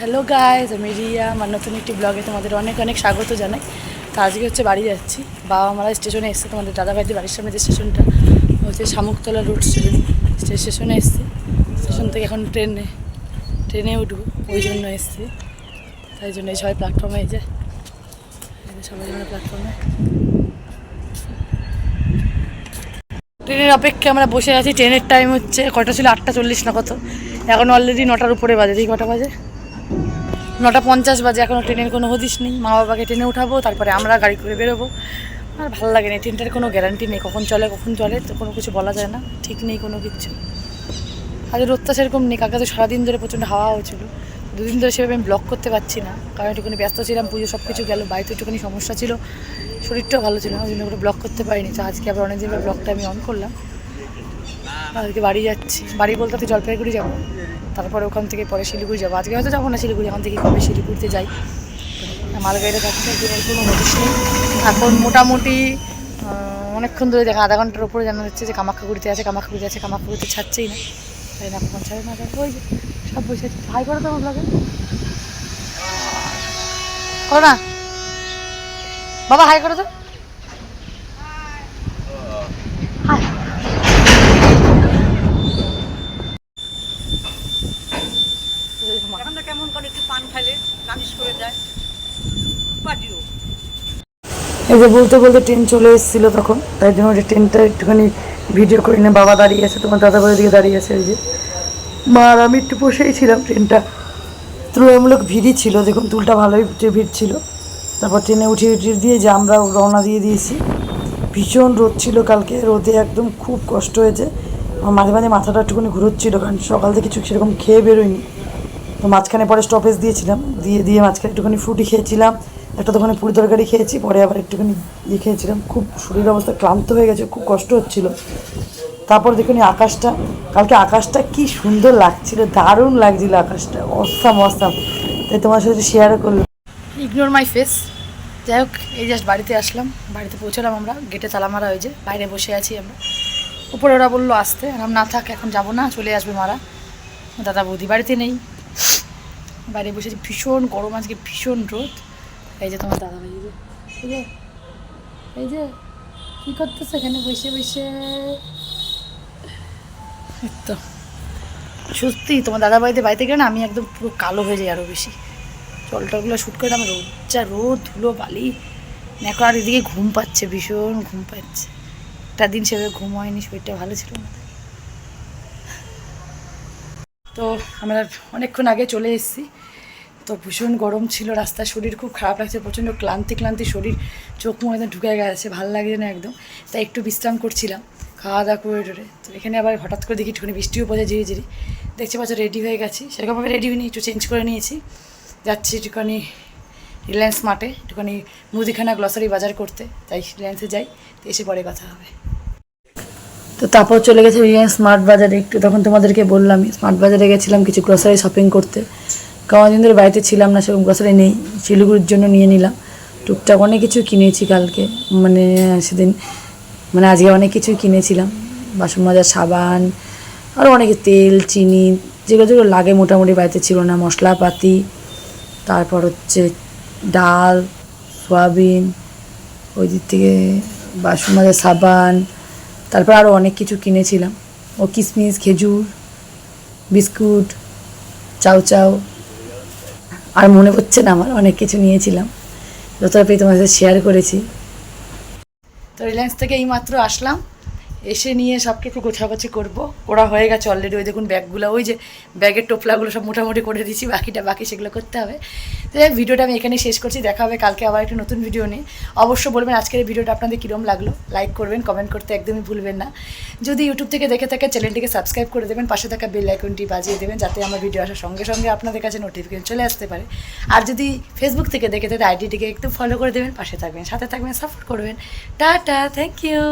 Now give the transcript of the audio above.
Hello guys আমি রিয়া, আমার নতুন একটি ব্লগে তোমাদের অনেক অনেক স্বাগত জানাই। তো আজকে হচ্ছে বাড়ি যাচ্ছি। বাবা মারা স্টেশনে এসছে, তোমাদের দাদাভাইদের বাড়ির সামনে যে স্টেশনটা হচ্ছে শামুকতলা রোড স্টেশন স্টেশনে এসছি। স্টেশন থেকে এখন ট্রেনে ট্রেনে উঠবো, ওই জন্য এসছি। তাই জন্য এই সবাই প্ল্যাটফর্মে এই যে সবাই জন্য প্ল্যাটফর্মে ট্রেনের অপেক্ষা আমরা বসে আছি, ট্রেনের টাইম হচ্ছে, কটা ছিল? আটটা চল্লিশ না কত? এখন অলরেডি নটার উপরে বাজে দেখি কটা বাজে? নটা পঞ্চাশ বাজে এখনও ট্রেনের কোনো হদিস নেই। মা বাবাকে ট্রেনে উঠাবো, তারপরে আমরা গাড়ি করে বেরোবো। আর ভালো লাগে না, ট্রেনটার কোনো গ্যারান্টি নেই, কখন চলে কখন চলে, তো কোনো কিছু বলা যায় না, ঠিক নেই কোনো কিছু। আজ রোদটা সেরকম নেই, কালকে তো সারাদিন ধরে প্রচণ্ড হাওয়া হয়েছিল দুদিন ধরে সেভাবে আমি ব্লগ করতে পারছি না, কারণ একটুখানি ব্যস্ত ছিলাম, পুজো সব কিছু গেল, বাড়িতে একটুখানি সমস্যা ছিল, শরীরটাও ভালো ছিল না, ওই জন্য করে ব্লগ করতে পারিনি। তো আজকে আবার অনেকদিন ব্লগটা আমি অন করলাম। আজকে বাড়ি যাচ্ছি, বাড়ি বলতে তো জলপাইগুড়ি যাব। তারপরে ওখান থেকে পরে শিলিগুড়ি যাব। আজকে হয়তো যাব না শিলিগুড়ি ওখান থেকে কবে শিলিগুড়িতে যাই। মালগাড়িতে যাচ্ছে ট্রেনের কোনো নোটিশ নেই। এখন মোটামুটি অনেকক্ষণ ধরে দেখা, আধা ঘণ্টার উপরে জানা যাচ্ছে যে কামাখ্যাগুড়িতে আছে কামাখ্যাগুড়িতে আছে, কামাখ্যাগুড়িতে ছাড়ছেই না। তাই না কখন ছাড়ে না ওই যে সব বসে আছে। হাই করো তো লাগে করো না। বাবা হাই করো তো হাই এখন তো কেমন এই যে বলতে বলতে ট্রেন চলে এসেছিল তখন, তাই জন্য ওই ট্রেনটা একটুখানি ভিডিও করে নিয়ে বাবা দাঁড়িয়ে আছে, তোমার দাদা বাড়ির দিকে দাঁড়িয়ে আছে ওই যে। মা আর আমি একটু বসেই ছিলাম, ট্রেনটা তুলনামূলক ভিড়ই ছিল, দেখুন তুলটা ভালোই ভিড় ছিল। তারপর ট্রেনে উঠিয়ে উঠিয়ে দিয়ে যে আমরা রওনা দিয়ে দিয়েছি। ভীষণ রোদ ছিল কালকে, রোদে একদম খুব কষ্ট হয়েছে। আমার মাঝে মাঝে মাথাটা একটুখানি ঘুরোচ্ছিল, কারণ সকাল থেকে কিছু সেরকম খেয়ে বেরোয়নি তো মাঝখানে পরে স্টপেজ দিয়েছিলাম। দিয়ে দিয়ে মাঝখানে একটুখানি ফ্রুটি খেয়েছিলাম, একটা দোকানে পুরি তরকারি খেয়েছি, পরে আবার একটুখানি ইয়ে খেয়েছিলাম। খুব শরীরের অবস্থা ক্লান্ত হয়ে গেছে, খুব কষ্ট হচ্ছিল। তারপর দেখুন আকাশটা, কালকে আকাশটা কি সুন্দর লাগছিল, দারুণ লাগছিল আকাশটা অসাম অসাম তাই তোমার সাথে শেয়ার করলাম। ইগনোর মাই ফেস যাই হোক, এই জাস্ট বাড়িতে আসলাম, বাড়িতে পৌঁছলাম আমরা গেটে তালা মারা হয়েছে, বাইরে বসে আছি আমরা। উপরে ওরা বলল আসতে, আমি না থাক, এখন যাব না, চলে আসবে মারা। দাদা বৌদি বাড়িতে নেই। বাইরে বসেছি ভীষণ গরম আজকে, ভীষণ রোদ। এই যে তোমার দাদা ভাই, এই যে এই যে কী করতেছে এখানে? বসে বসে। তো। সত্যি, তোমার দাদা বাড়িতে বাড়িতে গেলে না আমি একদম পুরো কালো হয়ে যাই আরও বেশি। জল টলগুলো শ্যুট করে আমার রোদ যা রোদ, ধুলো, বালি। এখন আর এদিকে ঘুম পাচ্ছে, ভীষণ ঘুম পাচ্ছে। একটা দিন সেভাবে ঘুম হয়নি, শরীরটা ভালো ছিল না। তো আমরা অনেকক্ষণ আগে চলে এসেছি। তো ভীষণ গরম ছিল, রাস্তায় শরীর খুব খারাপ লাগছে, প্রচণ্ড ক্লান্তি ক্লান্তি শরীর, চোখ মুখ একদম ঢুকে গেছে, ভালো লাগছে না একদম। তাই একটু বিশ্রাম করছিলাম, খাওয়া দাওয়া করে টোরে। তো এখানে আবার হঠাৎ করে দেখি একটুখানি বৃষ্টিও পড়ে ঝিরি ঝিরি। দেখছি পাচ্ছ রেডি হয়ে গেছি সেরকমভাবে রেডি হয়নি একটু চেঞ্জ করে নিয়েছি। যাচ্ছি একটুখানি রিলায়েন্স মার্টে একটুখানি মুদিখানা গ্লসারি বাজার করতে। তাই রিলায়েন্সে যাই, তো এসে পরে কথা হবে। তো তারপর চলে গেছে স্মার্ট বাজারে। একটু তখন তোমাদেরকে বললাম স্মার্ট বাজারে গেছিলাম কিছু গ্রসারি শপিং করতে। কারণ দিন ধরে বাড়িতে ছিলাম না, সেরকম গ্রসারি নেই। শিলিগুড়ির জন্য নিয়ে নিলাম। টুকটাক অনেক কিছু কিনেছি কালকে। মানে সেদিন মানে আজকে অনেক কিছুই কিনেছিলাম। বাসন মাজার সাবান আরও অনেক তেল, চিনি, যেগুলো যেগুলো লাগে মোটামুটি বাড়িতে ছিল না। মশলাপাতি, তারপর হচ্ছে ডাল, সয়াবিন, ওই দিক থেকে বাসন মাজার সাবান তারপর আরও অনেক কিছু কিনেছিলাম। ও কিশমিশ খেজুর, বিস্কুট, চাউ চাউ। আর মনে পড়ছে না, আমার অনেক কিছু নিয়েছিলাম। যতটা পেয়ে তোমার সাথে শেয়ার করেছি। তো রিলায়েন্স থেকে এইমাত্র আসলাম। এসে নিয়ে সব কিছু গোছাগাছি করব। ওরা হয়ে গেছে অলরেডি ওই দেখুন ব্যাগগুলো, ওই যে ব্যাগের টোপলাগুলো সব মোটামুটি করে দিয়েছি, বাকিটা বাকি সেগুলো করতে হবে। তো ভিডিওটা আমি এখানে শেষ করছি, দেখা হবে কালকে আবার একটা নতুন ভিডিও নিয়ে। অবশ্য বলবেন আজকের ভিডিওটা আপনাদের কীরকম লাগল? লাইক করবেন কমেন্ট করতে একদমই ভুলবেন না। যদি ইউটিউব থেকে দেখে থাকে চ্যানেলটিকে সাবস্ক্রাইব করে দেবেন, পাশে থাকা বেল আইকনটি বাজিয়ে দেবেন, যাতে আমার ভিডিও আসার সঙ্গে সঙ্গে আপনাদের কাছে নোটিফিকেশন চলে আসতে পারে। আর যদি ফেসবুক থেকে দেখে থাকে আইডিটিকে একটু ফলো করে দেবেন, পাশে থাকবেন, সাথে থাকবেন সাপোর্ট করবেন। Tata thank you